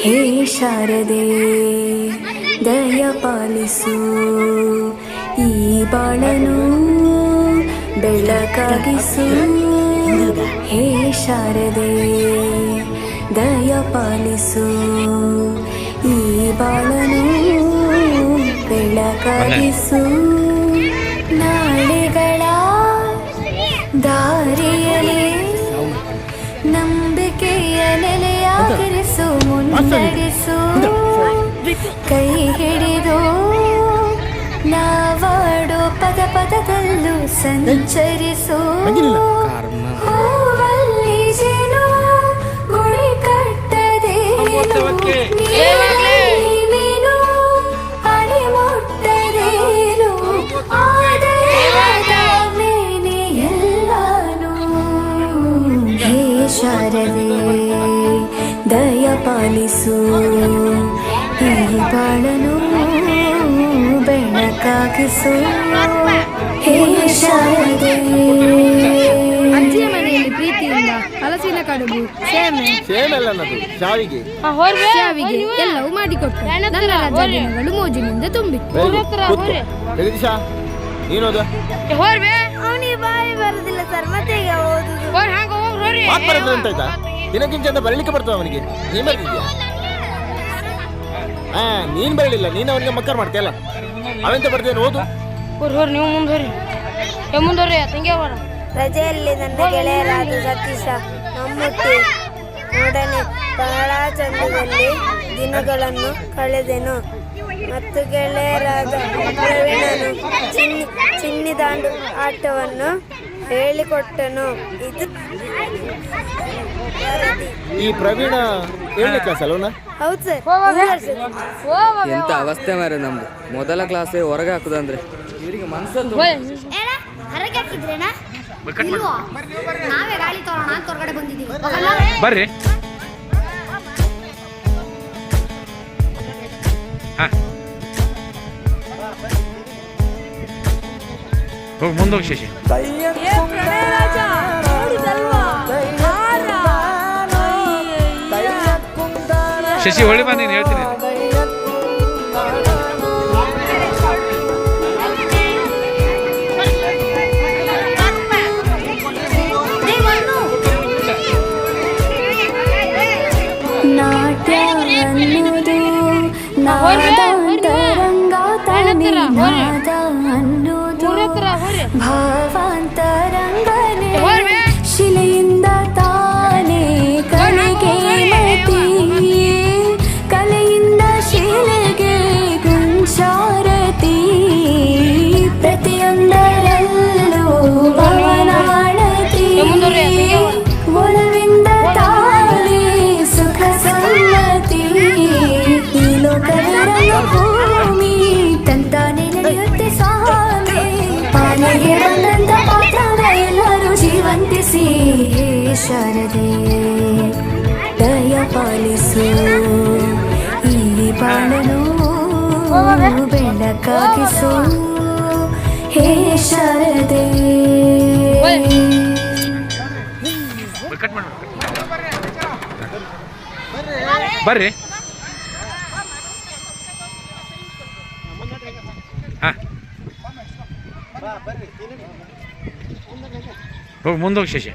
ಹೇ ಶಾರದೆ ದಯ ಪಾಲಿಸು ಈ ಬಾಳನು ಬೆಳಕಾಗಿಸು. ಹೇ ಶಾರದೆ ದಯ ಪಾಲಿಸು. ಈ ಬಾಳನು ಬೆಳಕಾಗಿಸು. ನಾಳೆಗಳ ದಾರಿಯಲ್ಲಿ ನಂಬಿಕೆಯ ನೆಲೆಯಾಗಿರಿಸು ಮುನ್ನಡೆಸು. ಕೈ ಹಿಡಿದು ಸಂಚರಿಸು. ಹೂವಲ್ಲಿ ಜೇನು ಮುಟ್ಟದೇನು ಮೇನೆ ಎಲ್ಲಾನು. ಹೇ ಶಾರದೆ ದಯ ಪಾಲಿಸು ಈ ಬಾಳನು. ಬೆಳಕಾಗಿಸು ಹೇ ಅವನಿಗೆ ಬರಲಿಕ್ಕೆ ಬರ್ತದೆ ಅವನಿಗೆ ನೀನ್ ಹಾ ನೀನ್ ಬರಲಿಲ್ಲ ನೀನು ಅವನಿಗೆ ಮಕ್ಕರ್ ಮಾಡ್ತೀಯಲ್ಲ? ಅವೆಂತ ಬರ್ತೇನೆ ಓದು? ನೀವು ಮುಂದುವರಿ ಮುಂದೋರಿ ತಂಗಿ ಅವರ ರಜೆಯಲ್ಲಿ ನನ್ನ ಗೆಳೆಯರಾದ ಸತೀಶ ಮಮ್ಮೂಟಿ ನೋಡನೆ ಬಹಳ ಚಂದದಲ್ಲಿ ದಿನಗಳನ್ನು ಕಳೆದೆನು. ಮತ್ತು ಗೆಳೆಯರಾದ ಪ್ರವೀಣನು ಚಿನ್ನಿ ಚಿನ್ನಿದಾಂಡು ಆಟವನ್ನು ಹೇಳಿಕೊಟ್ಟನು. ಇದು. ಈ ಪ್ರವೀಣ ಏಳನೇ ಕ್ಲಾಸ್ ಅಲ್ವನ ಹೌದು ಸರ್. ಎಂತ ಅವಸ್ಥೆ ಮಾರೆ ನಮ್ದು. ಮೊದಲ ಕ್ಲಾಸೇ ಹೊರಗೆ ಹಾಕುದಂದ್ರೆ. ಇವರಿಗೆ ಮನ್ಸಂದು ಹೊರಗೆ ಹಾಕಿದ್ರೇನಾ? ನಾವೇ ಗಾಳಿ ತೋರೋಣ ಅಂತ ಹೊರಗಡೆ ಬಂದಿದ್ದೀವಿ. ಬರ್ರಿ. ಹಾ. ಹೋಗಿ ಮುಂದೋಗಿ ಶಶಿ ಶಶಿ ಹೊಳಿ ಬಾ ನೀನು ಹೇಳ್ತೀನಿ ನಾಟ್ಯ ಅನ್ನೋದು ನಾದಾಂತರಂಗ ತಾನೇ ನಾದ ಅನ್ನೋದು her fun ಶಾರದೆ ದಯ ಪಾಲಿಸು. ಈ ಬಾಳನು ಬೆಳಕಾಗಿಸು. ಹೇ ಶಾರದೆ ಬರ್ರಿ. ಹೋಗಿ ಮುಂದೋಗಿ ಶಶಿ.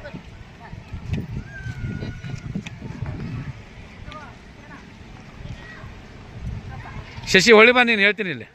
ಶಶಿ ಹೊಳಿ ಬಾ ನೀನು ಹೇಳ್ತೀನಿ ಇಲ್ಲಿ.